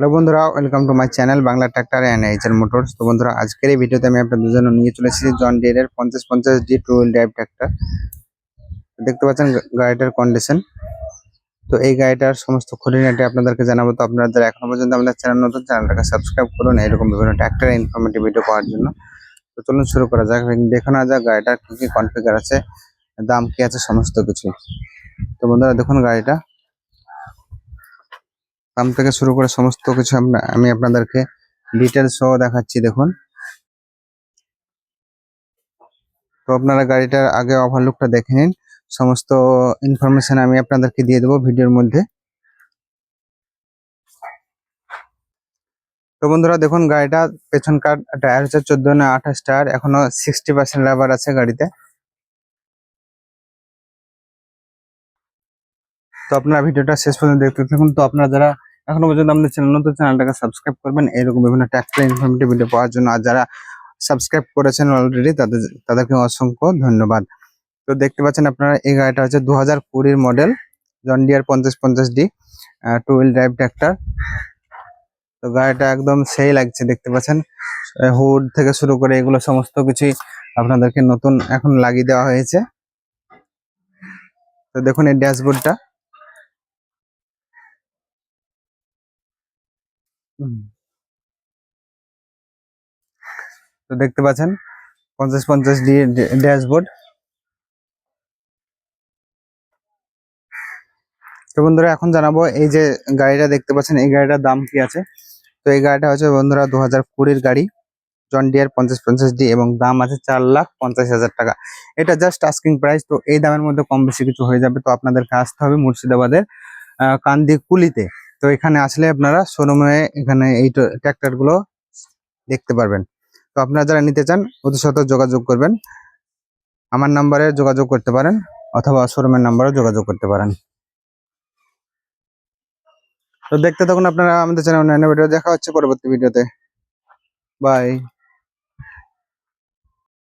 Hello বন্ধুরা, welcome to my channel Bangla tractor and HR motors. তো বন্ধুরা, আজকের এই ভিডিওতে আমি আপনাদের দুজন নিয়ে চলে এসেছি জন ডিয়ারের পঞ্চাশ পঞ্চাশ D two wheel drive tractor দেখতে পাচ্ছেন গাড়িটার কন্ডিশন তো এই গাড়িটার সমস্ত খুঁটিনাটি আপনাদেরকে জানাব। তো আপনারা যারা এখনও পর্যন্ত আমাদের চ্যানেল নতুন, চ্যানেলটাকে সাবস্ক্রাইব করুন। এরকম বিভিন্ন ট্রাক্টর ইনফরমেটিভ ভিডিও পাওয়ার জন্য। তো চলুন শুরু করা যাক। দেখে না যাক গাড়িটার কি কি কনফিগার আছে, দাম কি আছে, সমস্ত কিছু। তো বন্ধুরা, দেখুন গাড়িটা। দাম থেকে শুরু করে সমস্ত কিছু আমি আপনাদেরকে ডিটেলস সহ দেখাচ্ছি, দেখুন। তো আপনারা গাড়িটার আগে ওভারলুকটা দেখে নিন। সমস্ত ইনফরমেশন আমি আপনাদেরকে দিয়ে দেবো ভিডিওর মধ্যে। তো বন্ধুরা, দেখুন, গাড়িটা পেছনকার টায়ার হচ্ছে চোদ্দ না আঠাশ টায়ার এখনও সিক্সটি পার্সেন্ট রাবার আছে গাড়িতে। তো আপনারা ভিডিওটা শেষ পর্যন্ত দেখতে থাকুন। তো আপনারা যারা এখনও পর্যন্ত আমাদের চ্যানেল নতুন চ্যানেলটাকে সাবস্ক্রাইব করবেন। এরকম বিভিন্ন ট্যাক্টর ইনফরমেটিভ ভিডিও পাওয়ার জন্য। আর যারা সাবস্ক্রাইব করেছেন অলরেডি তাদের, তাদেরকে অসংখ্য ধন্যবাদ। তো দেখতে পাচ্ছেন আপনারা, এই গাড়িটা হচ্ছে দু হাজার কুড়ির মডেল জন ডিয়ার পঞ্চাশ পঞ্চাশ D two wheel drive tractor তো গাড়িটা একদম সেই লাগছে, দেখতে পাচ্ছেন? হুড থেকে শুরু করে এগুলো সমস্ত কিছুই আপনাদেরকে নতুন এখন লাগিয়ে দেওয়া হয়েছে। তো দেখুন এই ড্যাশবোর্ডটা তো দেখতে পাচ্ছেন পঞ্চাশ পঞ্চাশ ডি, ড্যাশবোর্ড। তো বন্ধুরা, এখন জানাব এই যে গাড়িটা দেখতে পাচ্ছেন, এই গাড়িটার দাম কি আছে? তো এই গাড়িটা হচ্ছে বন্ধুরা দু হাজার কুড়ির গাড়ি, জন ডিয়ার পঞ্চাশ পঞ্চাশ ডি এবং দাম আছে চার লাখ পঞ্চাশ হাজার টাকা। এটা জাস্ট আস্কিং প্রাইস তো এই দামের মধ্যে কম বেশি কিছু হয়ে যাবে। তো আপনাদেরকে আসতে হবে মুর্শিদাবাদের কান্দি কুলিতে তো এখানে আসলে আপনারা শোরুমে এখানে এই ট্র্যাক্টরগুলো দেখতে পারবেন। তো আপনারা যারা নিতে চান, অতি সত যোগাযোগ করবেন। আমার নাম্বারে যোগাযোগ করতে পারেন, অথবা শোরুমের নাম্বারে যোগাযোগ করতে পারেন। তো দেখতে থাকুন আপনারা আমাদের চ্যানেল অন্যান্য ভিডিও দেখা হচ্ছে পরবর্তী ভিডিওতে। বাই।